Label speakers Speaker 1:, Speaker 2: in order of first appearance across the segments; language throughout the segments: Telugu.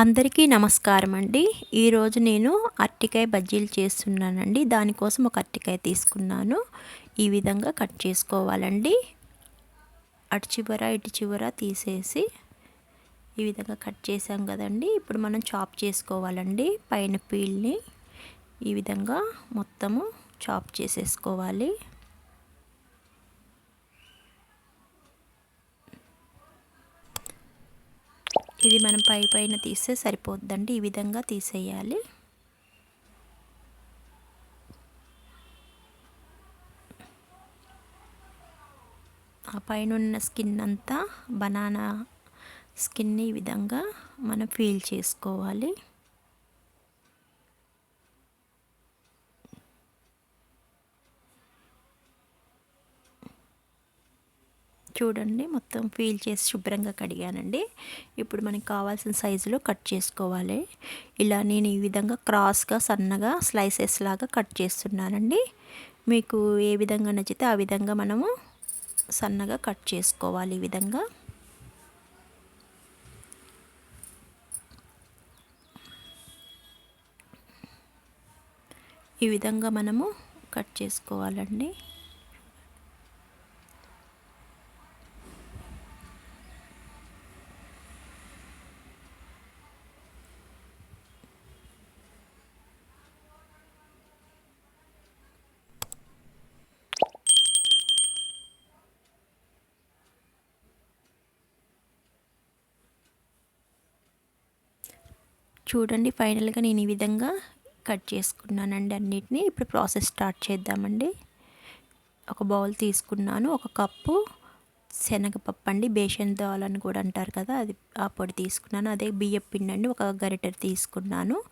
Speaker 1: అందరికీ నమస్కారం అండి ఈరోజు నేను అరటికాయ బజ్జీలు చేస్తున్నానండి. దానికోసం ఒక అరటికాయ తీసుకున్నాను. ఈ విధంగా కట్ చేసుకోవాలండి. అటు చివర ఇటు చివర తీసేసి ఈ విధంగా కట్ చేసాం కదండి. ఇప్పుడు మనం చాప్ చేసుకోవాలండి. పైన పీల్ని ఈ విధంగా మొత్తము చాప్ చేసేసుకోవాలి. ఇది మనం పై పైన తీస్తే సరిపోద్దండి. ఈ విధంగా తీసేయాలి. ఆ పైన ఉన్న స్కిన్ అంతా బనానా స్కిన్ని ఈ విధంగా మనం ఫీల్ చేసుకోవాలి. చూడండి. మొత్తం ఫీల్ చేసి శుభ్రంగా కడిగానండి. ఇప్పుడు మనకి కావాల్సిన సైజులో కట్ చేసుకోవాలి. ఇలా నేను ఈ విధంగా క్రాస్గా సన్నగా స్లైసెస్ లాగా కట్ చేస్తున్నానండి. మీకు ఏ విధంగా నచ్చితే ఆ విధంగా మనము సన్నగా కట్ చేసుకోవాలి ఈ విధంగా. ఈ విధంగా మనము కట్ చేసుకోవాలండి. చూడండి ఫైనల్గా నేను ఈ విధంగా కట్ చేసుకున్నానండి అన్నిటినీ. ఇప్పుడు ప్రాసెస్ స్టార్ట్ చేద్దామండి. ఒక బౌల్ తీసుకున్నాను. ఒక కప్పు శనగపప్పు అండి బేషన్ దాల్ అని కూడా అంటారు కదా అది ఆ పొడి తీసుకున్నాను. అదే బియ్యం పిండి అండి ఒక గరిటె తీసుకున్నాను.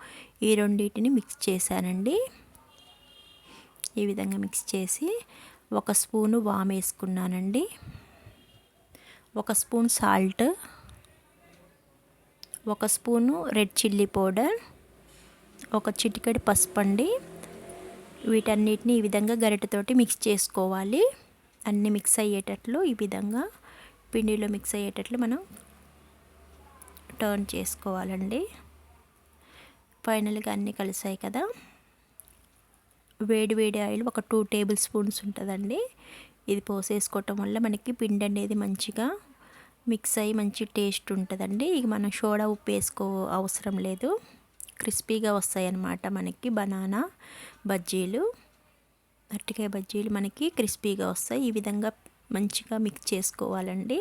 Speaker 1: ఈ రెండింటిని మిక్స్ చేశానండి. ఈ విధంగా మిక్స్ చేసి ఒక స్పూను వామ్ వేసుకున్నానండి. ఒక స్పూన్ సాల్ట్ ఒక స్పూను రెడ్ చిల్లీ పౌడర్ ఒక చిటికెడు పసుపు అండి వీటన్నిటిని ఈ విధంగా గరిటెతోటి మిక్స్ చేసుకోవాలి. అన్నీ మిక్స్ అయ్యేటట్లు ఈ విధంగా పిండిలో మిక్స్ అయ్యేటట్లు మనం టర్న్ చేసుకోవాలండి. ఫైనల్గా అన్నీ కలిసాయి కదా. వేడి వేడి ఆయిల్ ఒక టూ టేబుల్ స్పూన్స్ ఉంటుందండి. ఇది పోసేసుకోవటం వల్ల మనకి పిండి అనేది మంచిగా మిక్స్ అయ్యి మంచి టేస్ట్ ఉంటుందండి. ఇక మనం సోడా ఉప్పు వేసుకో అవసరం లేదు. క్రిస్పీగా వస్తాయి అన్నమాట మనకి బనానా బజ్జీలు. అరటికాయ బజ్జీలు మనకి క్రిస్పీగా వస్తాయి. ఈ విధంగా మంచిగా మిక్స్ చేసుకోవాలండి.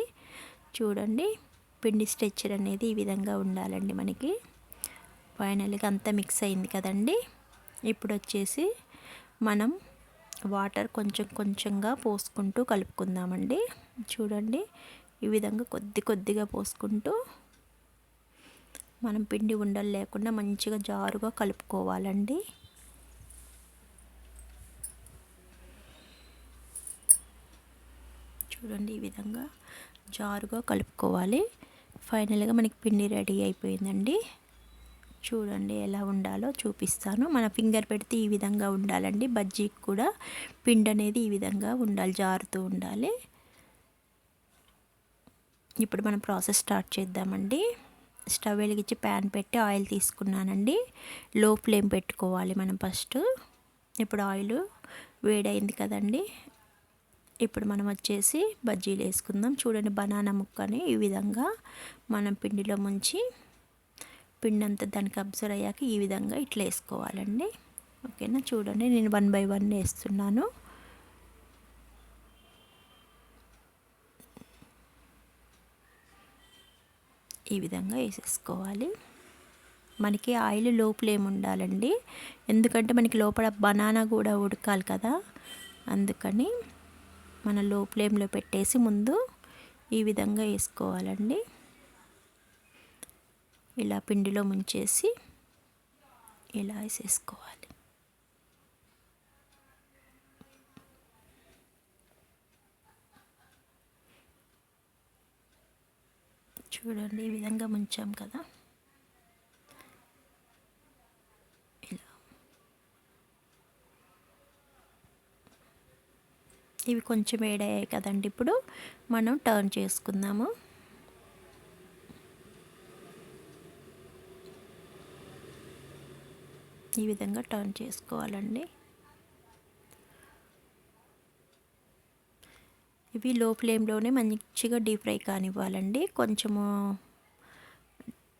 Speaker 1: చూడండి పిండి స్ట్రెచ్చర్ అనేది ఈ విధంగా ఉండాలండి మనకి. ఫైనల్గా అంతా మిక్స్ అయింది కదండి. ఇప్పుడు వచ్చేసి మనం వాటర్ కొంచెం కొంచెంగా పోసుకుంటూ కలుపుకుందామండి. చూడండి ఈ విధంగా కొద్ది కొద్దిగా పోసుకుంటూ మనం పిండి ఉండలు లేకుండా మంచిగా జారుగా కలుపుకోవాలండి. చూడండి ఈ విధంగా జారుగా కలుపుకోవాలి. ఫైనల్గా మనకి పిండి రెడీ అయిపోయిందండి. చూడండి ఎలా ఉండాలో చూపిస్తాను. మన ఫింగర్ పెడితే ఈ విధంగా ఉండాలండి. బజ్జీకి కూడా పిండి అనేది ఈ విధంగా ఉండాలి జారుతూ ఉండాలి. ఇప్పుడు మనం ప్రాసెస్ స్టార్ట్ చేద్దామండి. స్టవ్ వెలిగించి ప్యాన్ పెట్టి ఆయిల్ తీసుకున్నానండి. లో ఫ్లేమ్ పెట్టుకోవాలి మనం ఫస్ట్. ఇప్పుడు ఆయిల్ వేడైంది కదండి. ఇప్పుడు మనం వచ్చేసి బజ్జీలు వేసుకుందాం. చూడండి బనానా ముక్కని ఈ విధంగా మనం పిండిలో ముంచి పిండి అంతా దానికి అబ్జర్వ్ అయ్యాక ఈ విధంగా ఇట్లా వేసుకోవాలండి. ఓకేనా? చూడండి నేను వన్ బై వన్ వేస్తున్నాను. ఈ విధంగా వేసేసుకోవాలి. మనకి ఆయిల్ లోపల ఉండాలండి ఎందుకంటే మనకి లోపల బనానా కూడా ఉడకాలి కదా. అందుకని మన లో ఫ్లేమ్లో పెట్టేసి ముందు ఈ విధంగా వేసుకోవాలండి. ఇలా పిండిలో ముంచేసి ఇలా వేసేసుకోవాలి. చూడండి ఈ విధంగా ముంచాం కదా. ఇలా. ఇవి కొంచెం వేడయ్యాయి కదండి ఇప్పుడు. మనం టర్న్ చేసుకుందాము. ఈ విధంగా టర్న్ చేసుకోవాలండి. ఇవి లో ఫ్లేమ్లోనే మంచిగా డీప్ ఫ్రై కానివ్వాలండి. కొంచెము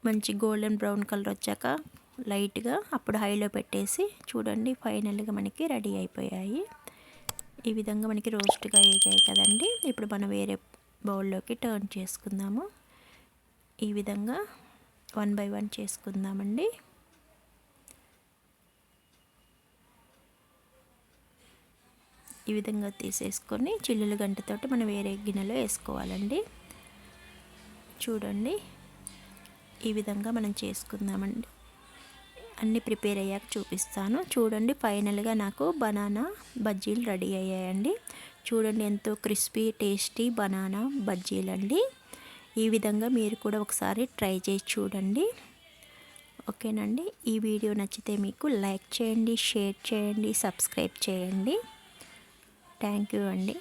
Speaker 1: మంచి గోల్డెన్ బ్రౌన్ కలర్ వచ్చాక లైట్గా అప్పుడు హైలో పెట్టేసి చూడండి ఫైనల్గా మనకి రెడీ అయిపోయాయి. ఈ విధంగా మనకి రోస్ట్గా వేగాయి కదండి. ఇప్పుడు మనం వేరే బౌల్లోకి టర్న్ చేసుకుందాము. ఈ విధంగా వన్ బై వన్ చేసుకుందామండి. ఈ విధంగా తీసేసుకొని చిల్లుల గంటతోటి మనం వేరే గిన్నెలో వేసుకోవాలండి. చూడండి. ఈ విధంగా మనం చేసుకుందామండి. అన్నీ ప్రిపేర్ అయ్యాక చూపిస్తాను. చూడండి ఫైనల్గా నాకు బనానా బజ్జీలు రెడీ అయ్యాయండి. చూడండి ఎంతో క్రిస్పీ టేస్టీ బనానా బజ్జీలు అండి ఈ విధంగా మీరు కూడా ఒకసారి ట్రై చేసి చూడండి. ఓకేనండి. ఈ వీడియో నచ్చితే మీకు లైక్ చేయండి షేర్ చేయండి సబ్స్క్రైబ్ చేయండి. థ్యాంక్ యూ అండి